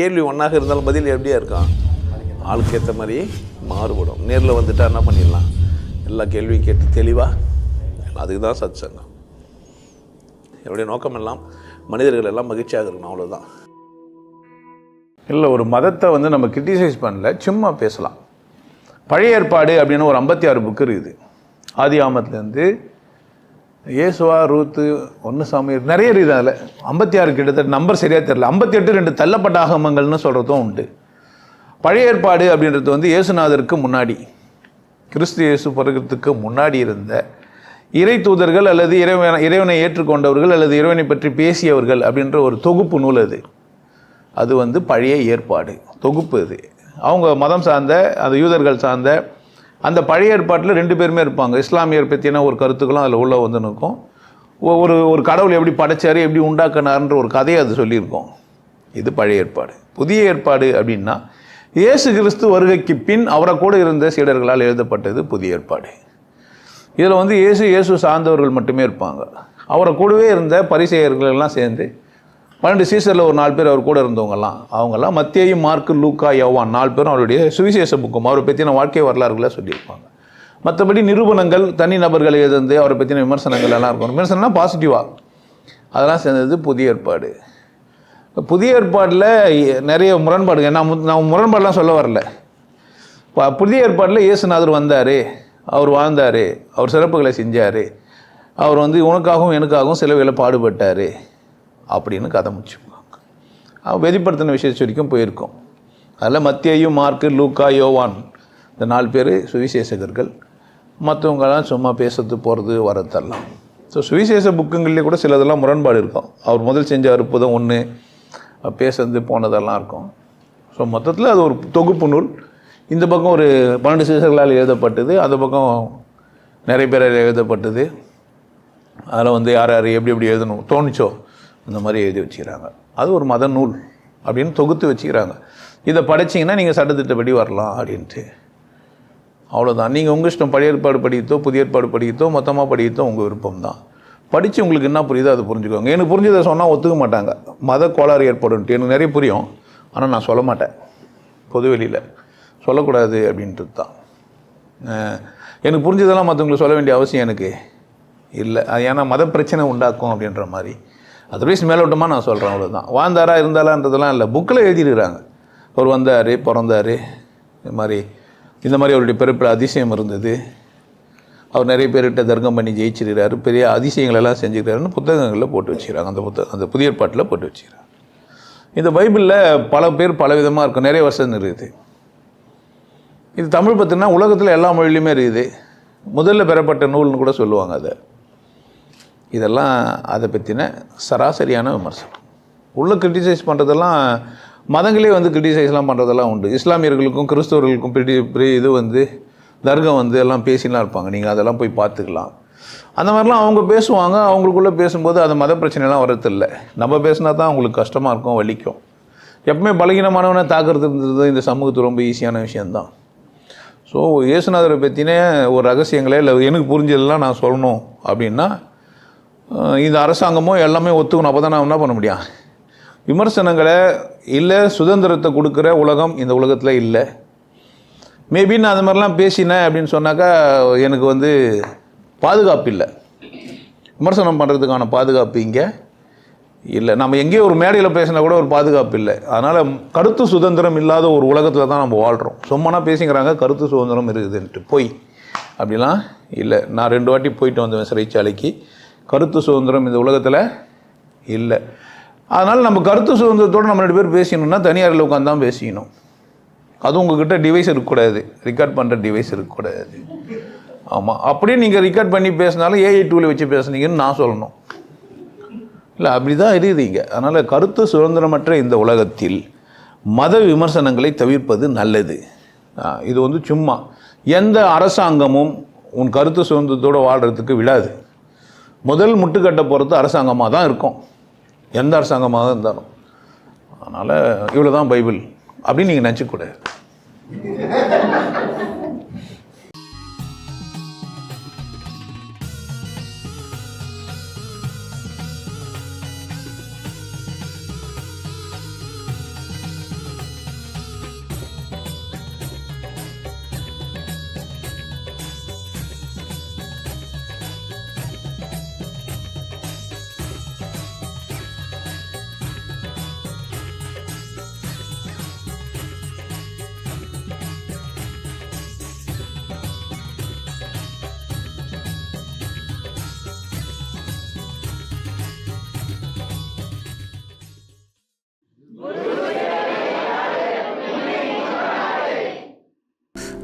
கேள்வி ஒன்றாக இருந்தாலும் பதில் எப்படியா இருக்கான் ஆளுக்கு ஏற்ற மாதிரி மாறுபடும். நேரில் வந்துட்டா என்ன பண்ணிடலாம்? எல்லா கேள்வியும் கேட்டு தெளிவாக அதுக்கு தான் சத் சங்கம் என்னுடைய நோக்கம் எல்லாம் மனிதர்கள் எல்லாம் மகிழ்ச்சியாக இருக்கணும் அவ்வளோதான் இல்லை ஒரு மதத்தை வந்து நம்ம கிரிட்டிசைஸ் பண்ணல சும்மா பேசலாம். பழைய ஏற்பாடு அப்படின்னு ஒரு ஐம்பத்தி ஆறு புக்கு இருக்குது. ஆதி ஆமத்துலேருந்து இயேசுவா ரூத்து ஒன்று சாமி நிறைய இருக்குது அதில். ஐம்பத்தி ஆறு கிட்டத்தட்ட நம்பர் சரியாக தெரில ஐம்பத்தி எட்டு ரெண்டு தள்ளப்பட்ட ஆகமங்கள்னு சொல்கிறதும் உண்டு. பழைய ஏற்பாடு அப்படின்றது வந்து இயேசுநாதருக்கு முன்னாடி கிறிஸ்து இயேசு பிறகுறதுக்கு முன்னாடி இருந்த இறை தூதர்கள் அல்லது இறைவனை இறைவனை ஏற்றுக்கொண்டவர்கள் அல்லது இறைவனை பற்றி பேசியவர்கள் அப்படின்ற ஒரு தொகுப்பு நூல் அது. அது வந்து பழைய ஏற்பாடு தொகுப்பு அது. அவங்க மதம் சார்ந்த அந்த யூதர்கள் சார்ந்த அந்த பழைய ஏற்பாட்டில் ரெண்டு பேருமே இருப்பாங்க. இஸ்லாமியர் பற்றின ஒரு கருத்துக்களும் அதில் உள்ள வந்து நிற்கும். ஒ- ஒரு ஒரு கடவுள் எப்படி படைச்சாரு எப்படி உண்டாக்கினார்ன்ற ஒரு கதையை அது சொல்லியிருக்கோம். இது பழைய ஏற்பாடு. புதிய ஏற்பாடு அப்படின்னா இயேசு கிறிஸ்து வருகைக்கு பின் அவரை கூட இருந்த சீடர்களால் எழுதப்பட்டது புதிய ஏற்பாடு. இதில் வந்து இயேசு இயேசு சார்ந்தவர்கள் மட்டுமே இருப்பாங்க. அவரை கூடவே இருந்த பரிசெயர்கள் எல்லாம் சேர்ந்து பன்னெண்டு சீசரில் ஒரு நாலு பேர் அவர் கூட இருந்தவங்கலாம். அவங்கெல்லாம் மத்தியையும் மார்க்கு லூக்கா யோவான் நாலு பேரும் அவருடைய சுவிசேஷ புக்கும் அவரை பற்றின வாழ்க்கை வரலாறுகளை சொல்லியிருப்பாங்க. மற்றபடி நிரூபணங்கள் தனி நபர்கள் எழுந்து அவரை பற்றின விமர்சனங்கள் எல்லாம் இருக்கும் விமர்சனம்னா பாசிட்டிவாக அதெல்லாம் சேர்ந்தது புதிய ஏற்பாடு. புதிய ஏற்பாடில் நிறைய முரண்பாடுங்க நான் மு- நான் முரண்பாடெலாம் சொல்ல வரல. இப்போ புதிய ஏற்பாட்டில் இயேசுநாதர் வந்தார். அவர் வாழ்ந்தார். அவர் சிறப்புகளை செஞ்சார். அவர் வந்து உனக்காகவும் எனக்காகவும் சிலவையில் பாடுபட்டார். அப்படின்னு கதை முடிச்சுக்குவாங்க. வெளிப்படுத்தின விஷயத்து வரைக்கும் போயிருக்கோம். அதில் மத்தியையும் மார்க்கு லூக்கா யோவான் இந்த நாலு பேர் சுவிசேஷகர்கள். மற்றவங்கெல்லாம் சும்மா பேசுறது போகிறது வரதெல்லாம் ஸோ சுவிசேஷ புக்குங்கள்லேயே கூட சிலதெல்லாம் முரண்பாடு இருக்கும். அவர் முதல் செஞ்ச அற்புதம் ஒன்று பேசுறது போனதெல்லாம் இருக்கும். ஸோ மொத்தத்தில் அது ஒரு தொகுப்பு நூல். இந்த பக்கம் ஒரு பன்னெண்டு சீசர்களால் எழுதப்பட்டது அந்த பக்கம் நிறைய பேரால் எழுதப்பட்டது. அதில் வந்து யார் யார் எப்படி எப்படி எழுதணும் தோணுச்சோ? அந்த மாதிரி எழுதி வச்சுக்கிறாங்க. அது ஒரு மத நூல் அப்படின்னு தொகுத்து வச்சுக்கிறாங்க. இதை படிச்சீங்கன்னா நீங்கள் சட்டத்திட்டப்படி வரலாம் அப்படின்ட்டு. அவ்வளோதான் நீங்கள் உங்கள் இஷ்டம் பழைய ஏற்பாடு படிக்கத்தோ புதிய ஏற்பாடு படிக்கத்தோ மொத்தமாக படிக்கத்தோ உங்கள் விருப்பம் தான். படித்து உங்களுக்கு என்ன புரியுதோ அதை புரிஞ்சுக்கோங்க. எனக்கு புரிஞ்சதை சொன்னால் ஒத்துக்க மாட்டாங்க. மத கோளாறு ஏற்படும்ட்டு. எனக்கு நிறைய புரியும். ஆனால் நான் சொல்ல மாட்டேன். பொதுவெளியில் சொல்லக்கூடாது அப்படின்றது தான். எனக்கு புரிஞ்சதெல்லாம் மற்றவங்களுக்கு சொல்ல வேண்டிய அவசியம் எனக்கு இல்லை. அது ஏன்னா மத பிரச்சனை உண்டாக்கும் அப்படின்ற மாதிரி. அதர்வைஸ் மேலோட்டமாக நான் சொல்கிறேன் அவ்வளோதான் வாழ்ந்தாரா இருந்தாலான்றதெல்லாம் இல்லை. புக்கில் எழுதிடுறாங்க அவர் வந்தார் பிறந்தார். இந்த மாதிரி இந்த மாதிரி அவருடைய பிறப்பில் அதிசயம் இருந்தது. அவர் நிறைய பேர்கிட்ட தர்க்கம் பண்ணி ஜெயிச்சிருக்கிறாரு. பெரிய அதிசயங்கள் எல்லாம் செஞ்சுக்கிறாருன்னு புத்தகங்களில் போட்டு வச்சுக்கிறாங்க. அந்த புத்தகம் அந்த புதிய பாட்டில் போட்டு வச்சுக்கிறாங்க இந்த பைபிளில் பல பேர் பல விதமாக இருக்கும் நிறைய வருஷம் இருக்குது. இது தமிழ் பற்றினா உலகத்தில் எல்லா மொழியிலுமே இருக்குது. முதல்ல பெறப்பட்ட நூல்னு கூட சொல்லுவாங்க அதை. இதெல்லாம் அதை பற்றின சராசரியான விமர்சனம். உள்ள கிரிட்டிசைஸ் பண்ணுறதெல்லாம் மதங்களே வந்து கிரிட்டிசைஸ்லாம் பண்ணுறதெல்லாம் உண்டு. இஸ்லாமியர்களுக்கும் கிறிஸ்தவர்களுக்கும் பெரிய பெரிய இது வந்து தர்கம் வந்து எல்லாம் பேசிலாம் இருப்பாங்க. நீங்கள் அதெல்லாம் போய் பார்த்துக்கலாம். அந்த மாதிரிலாம் அவங்க பேசுவாங்க. அவங்களுக்குள்ளே பேசும்போது அது மத பிரச்சனைலாம் வரதில்லை நம்ம பேசினா தான் அவங்களுக்கு கஷ்டமாக இருக்கும் வலிக்கும். எப்பவுமே பலகீனமானவனை தாக்குறதுன்றது இந்த சமூகத்துக்கு ரொம்ப ஈஸியான விஷயந்தான் ஸோ இயேசுநாதரை பற்றின ஒரு ரகசியங்களே இல்லை எனக்கு புரிஞ்சதெல்லாம் நான் சொல்லணும் அப்படின்னா இந்த அரசாங்கமோ எல்லாமே ஒத்துக்கணும். அப்போ தான் நான் என்ன பண்ண முடியும்? விமர்சனங்களை இல்லை சுதந்திரத்தை கொடுக்குற உலகம் இந்த உலகத்தில் இல்லை. மேபி நான் அது மாதிரிலாம் பேசினேன் அப்படின்னு சொன்னாக்கா எனக்கு வந்து பாதுகாப்பு இல்லை. விமர்சனம் பண்ணுறதுக்கான பாதுகாப்பு இங்கே இல்லை. நம்ம எங்கேயோ ஒரு மேடையில் பேசினா கூட ஒரு பாதுகாப்பு இல்லை. அதனால் கருத்து சுதந்திரம் இல்லாத ஒரு உலகத்தில் தான் நம்ம வாழ்கிறோம் சும்மானா பேசிக்கிறாங்க கருத்து சுதந்திரம் இருக்குதுன்ட்டு. போய். அப்படிலாம் இல்லை. நான் ரெண்டு வாட்டி போயிட்டு வந்தேன் சிறைச்சாலைக்கு. கருத்து சுதந்திரம் இந்த உலகத்தில் இல்லை. அதனால் நம்ம கருத்து சுதந்திரத்தோடு நம்ம ரெண்டு பேர் பேசணும்னா தனியாரில் உட்காந்து தான் பேசிக்கணும். அதுவும் உங்ககிட்ட டிவைஸ் இருக்கக்கூடாது. ரெக்கார்ட் பண்ணுற டிவைஸ் இருக்கக்கூடாது. ஆமாம் அப்படியே நீங்கள் ரெக்கார்ட் பண்ணி பேசினாலும் ஏஐ டூவில் வச்சு பேசுனீங்கன்னு நான் சொல்லணும். இல்லை அப்படி தான் இருக்குது இங்கே அதனால் கருத்து சுதந்திரமற்ற இந்த உலகத்தில் மத விமர்சனங்களை தவிர்ப்பது நல்லது. இது வந்து சும்மா. எந்த அரசாங்கமும் உன் கருத்து சுதந்திரத்தோடு வாழ்கிறதுக்கு விடாது முதல் முட்டுக்கட்டை பொறுத்து அரசாங்கமாக தான் இருக்கும். எந்த அரசாங்கமாக தான் இருந்தாலும். அதனால் இவ்வளோ தான் பைபிள். அப்படின்னு நீங்கள் நினச்சிக்கூடாது.